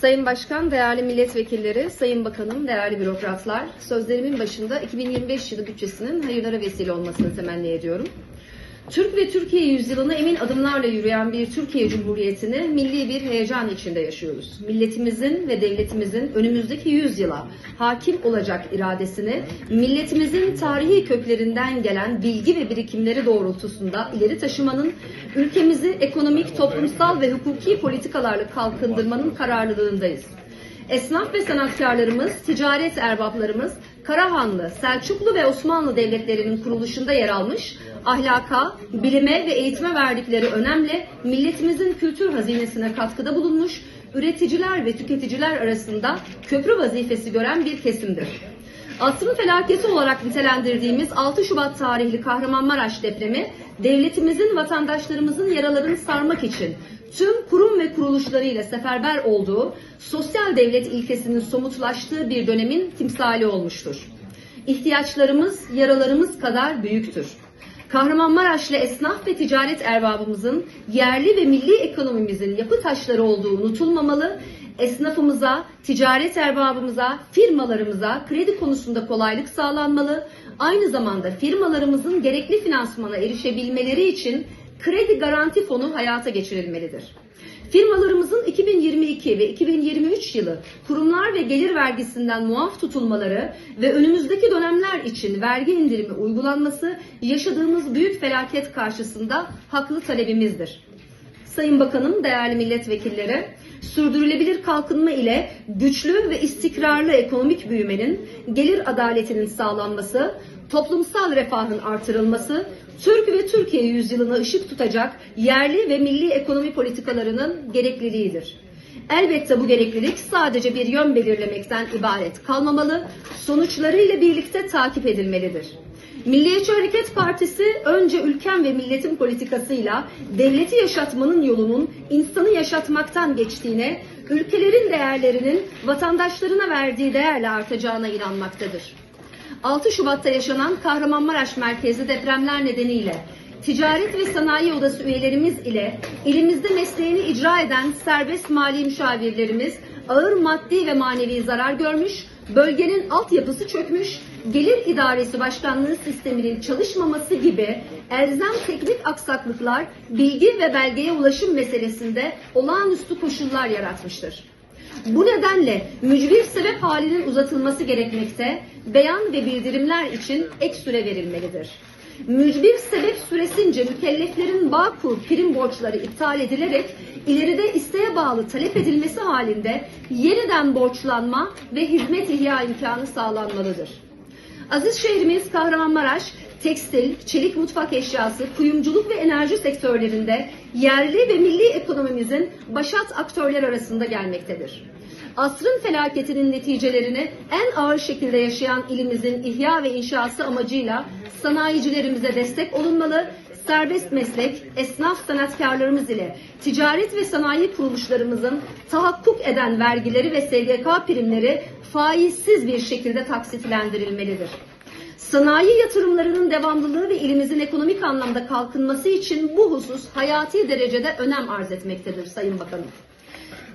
Sayın Başkan, değerli milletvekilleri, Sayın Bakanım, değerli bürokratlar, sözlerimin başında 2025 yılı bütçesinin hayırlara vesile olmasını temenni ediyorum. Türk ve Türkiye yüzyılına emin adımlarla yürüyen bir Türkiye Cumhuriyeti'ni milli bir heyecan içinde yaşıyoruz. Milletimizin ve devletimizin önümüzdeki yüzyıla hakim olacak iradesini, milletimizin tarihi köklerinden gelen bilgi ve birikimleri doğrultusunda ileri taşımanın, ülkemizi ekonomik, toplumsal ve hukuki politikalarla kalkındırmanın kararlılığındayız. Esnaf ve sanatkarlarımız, ticaret erbaplarımız, Karahanlı, Selçuklu ve Osmanlı devletlerinin kuruluşunda yer almış, ahlaka, bilime ve eğitime verdikleri önemle milletimizin kültür hazinesine katkıda bulunmuş, üreticiler ve tüketiciler arasında köprü vazifesi gören bir kesimdir. Asrın felaketi olarak nitelendirdiğimiz 6 Şubat tarihli Kahramanmaraş depremi, devletimizin vatandaşlarımızın yaralarını sarmak için tüm kurum ve kuruluşlarıyla seferber olduğu, sosyal devlet ilkesinin somutlaştığı bir dönemin timsali olmuştur. İhtiyaçlarımız, yaralarımız kadar büyüktür. Kahramanmaraşlı esnaf ve ticaret erbabımızın yerli ve milli ekonomimizin yapı taşları olduğu unutulmamalı, esnafımıza, ticaret erbabımıza, firmalarımıza kredi konusunda kolaylık sağlanmalı, aynı zamanda firmalarımızın gerekli finansmana erişebilmeleri için kredi garanti fonu hayata geçirilmelidir. Firmalarımızın 2022 ve 2023 yılı kurumlar ve gelir vergisinden muaf tutulmaları ve önümüzdeki dönemler için vergi indirimi uygulanması yaşadığımız büyük felaket karşısında haklı talebimizdir. Sayın Bakanım, değerli milletvekilleri, sürdürülebilir kalkınma ile güçlü ve istikrarlı ekonomik büyümenin, gelir adaletinin sağlanması, toplumsal refahın artırılması, Türk ve Türkiye yüzyılına ışık tutacak yerli ve milli ekonomi politikalarının gerekliliğidir. Elbette bu gereklilik sadece bir yön belirlemekten ibaret kalmamalı, sonuçlarıyla birlikte takip edilmelidir. Milliyetçi Hareket Partisi önce ülkem ve milletin politikasıyla devleti yaşatmanın yolunun insanı yaşatmaktan geçtiğine, ülkelerin değerlerinin vatandaşlarına verdiği değerle artacağına inanmaktadır. 6 Şubat'ta yaşanan Kahramanmaraş merkezli depremler nedeniyle Ticaret ve Sanayi Odası üyelerimiz ile elimizde mesleğini icra eden serbest mali müşavirlerimiz ağır maddi ve manevi zarar görmüş, bölgenin altyapısı çökmüş, gelir idaresi başkanlığı sisteminin çalışmaması gibi elzem teknik aksaklıklar bilgi ve belgeye ulaşım meselesinde olağanüstü koşullar yaratmıştır. Bu nedenle mücbir sebep halinin uzatılması gerekmekte, beyan ve bildirimler için ek süre verilmelidir. Mücbir sebep süresince mükelleflerin Bağkur prim borçları iptal edilerek ileride isteğe bağlı talep edilmesi halinde yeniden borçlanma ve hizmet ihya imkanı sağlanmalıdır. Aziz şehrimiz Kahramanmaraş, tekstil, çelik mutfak eşyası, kuyumculuk ve enerji sektörlerinde yerli ve milli ekonomimizin başat aktörler arasında gelmektedir. Asrın felaketinin neticelerini en ağır şekilde yaşayan ilimizin ihya ve inşası amacıyla sanayicilerimize destek olunmalı, serbest meslek, esnaf sanatkarlarımız ile ticaret ve sanayi kuruluşlarımızın tahakkuk eden vergileri ve SGK primleri faizsiz bir şekilde taksitlendirilmelidir. Sanayi yatırımlarının devamlılığı ve ilimizin ekonomik anlamda kalkınması için bu husus hayati derecede önem arz etmektedir Sayın Bakanım.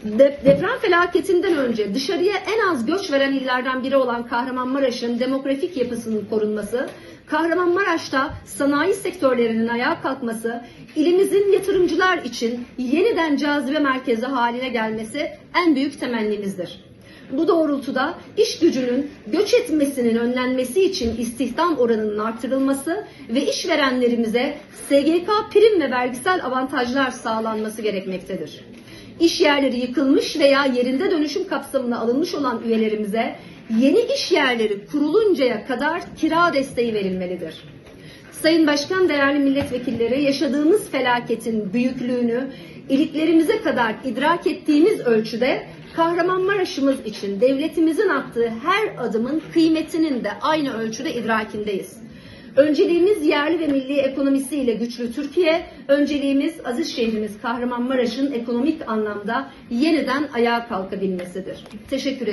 De- deprem felaketinden önce dışarıya en az göç veren illerden biri olan Kahramanmaraş'ın demografik yapısının korunması, Kahramanmaraş'ta sanayi sektörlerinin ayağa kalkması, ilimizin yatırımcılar için yeniden cazibe merkezi haline gelmesi en büyük temennimizdir. Bu doğrultuda iş gücünün göç etmesinin önlenmesi için istihdam oranının artırılması ve işverenlerimize SGK prim ve vergisel avantajlar sağlanması gerekmektedir. İş yerleri yıkılmış veya yerinde dönüşüm kapsamına alınmış olan üyelerimize yeni iş yerleri kuruluncaya kadar kira desteği verilmelidir. Sayın Başkan, değerli milletvekilleri, yaşadığımız felaketin büyüklüğünü iliklerimize kadar idrak ettiğimiz ölçüde Kahramanmaraş'ımız için devletimizin attığı her adımın kıymetinin de aynı ölçüde idrakindeyiz. Önceliğimiz yerli ve milli ekonomisiyle güçlü Türkiye, önceliğimiz aziz şehrimiz Kahramanmaraş'ın ekonomik anlamda yeniden ayağa kalkabilmesidir. Teşekkür ederim.